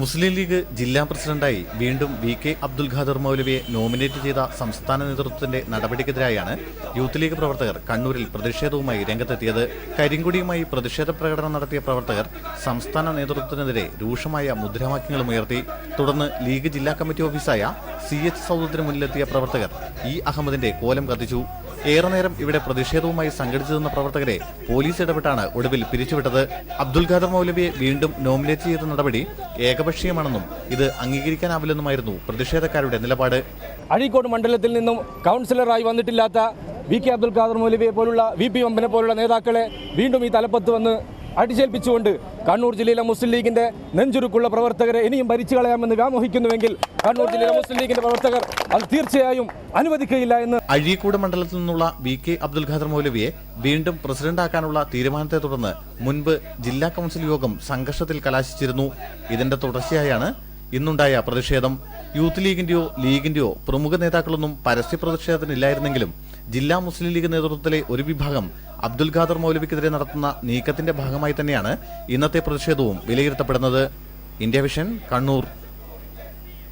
മുസ്ലിം league ജില്ലാ പ്രസിഡന്റായി വീണ്ടും വി കെ അബ്ദുൽ ഖാദർ മൗലവിയെ നോമിനേറ്റ് ചെയ്ത സംസ്ഥാന നേതൃത്വത്തിന്റെ നടപടിക്കെതിരായാണ് യൂത്ത് ലീഗ് പ്രവർത്തകർ കണ്ണൂരിൽ പ്രതിഷേധവുമായി രംഗത്തെത്തിയത്. കരിങ്കുടിയുമായി പ്രതിഷേധ പ്രകടനം നടത്തിയ പ്രവർത്തകർ സംസ്ഥാന നേതൃത്വത്തിനെതിരെ രൂക്ഷമായ മുദ്രാവാക്യങ്ങളും ഉയർത്തി. തുടർന്ന് ലീഗ് ജില്ലാ കമ്മിറ്റി ഓഫീസായ സി എച്ച് സൗദത്തിന് മുന്നിലെത്തിയ പ്രവർത്തകർ ഇ അഹമ്മദിന്റെ കോലം കത്തിച്ചു. ഏറെ നേരം ഇവിടെ പ്രതിഷേധവുമായി സംഘടിച്ചു നിന്ന പ്രവർത്തകരെ പോലീസ് ഇടപെട്ടാണ് ഒടുവിൽ പിരിച്ചുവിട്ടത്. അബ്ദുൽ ഖാദർ മൗലവിയെ വീണ്ടും നോമിനേറ്റ് ചെയ്ത നടപടി ഏകപക്ഷീയമാണെന്നും ഇത് അംഗീകരിക്കാനാവില്ലെന്നുമായിരുന്നു പ്രതിഷേധക്കാരുടെ നിലപാട്. അഴീക്കോട് മണ്ഡലത്തിൽ നിന്നും കൗൺസിലറായി വന്നിട്ടില്ലാത്ത വി കെ അബ്ദുൽ ഖാദർ മൗലവിയെ പോലുള്ള വി പി വമ്പനെ പോലുള്ള നേതാക്കളെ വീണ്ടും ഈ തലപ്പത്ത് വന്ന് അടിച്ചേൽപ്പിച്ചുകൊണ്ട് കണ്ണൂർ ജില്ലയിലെ മുസ്ലിം ലീഗിന്റെ നെഞ്ചുരുക്കുള്ള പ്രവർത്തകരെ ഇനിയും ഭരിച്ചു കളയാമെന്ന് വ്യാമോഹിക്കുന്നുവെങ്കിൽ കണ്ണൂർ ജില്ലയിലെ മുസ്ലിം ലീഗിന്റെ പ്രവർത്തകർ അത് തീർച്ചയായും അനുവദിക്കുകയില്ല എന്ന് അഴീക്കോട് മണ്ഡലത്തിൽ നിന്നുള്ള വി കെ അബ്ദുൽ ഖാദർ മൗലവിയെ വീണ്ടും പ്രസിഡന്റാക്കാനുള്ള തീരുമാനത്തെ തുടർന്ന് മുൻപ് ജില്ലാ കൗൺസിൽ യോഗം സംഘർഷത്തിൽ കലാശിച്ചിരുന്നു. ഇതിന്റെ തുടർച്ചയായാണ് ഇന്നുണ്ടായ പ്രതിഷേധം. യൂത്ത് ലീഗിന്റെയോ ലീഗിന്റെയോ പ്രമുഖ നേതാക്കളൊന്നും പരസ്യ പ്രതിഷേധത്തിനില്ലായിരുന്നെങ്കിലും ജില്ലാ മുസ്ലിം ലീഗ് നേതൃത്വത്തിലെ ഒരു വിഭാഗം അബ്ദുൽ ഖാദർ മൗലവിക്കെതിരെ നടത്തുന്ന നീക്കത്തിന്റെ ഭാഗമായി തന്നെയാണ് ഇന്നത്തെ പ്രതിഷേധവും വിലയിരുത്തപ്പെടുന്നത്. India Vision Kannur.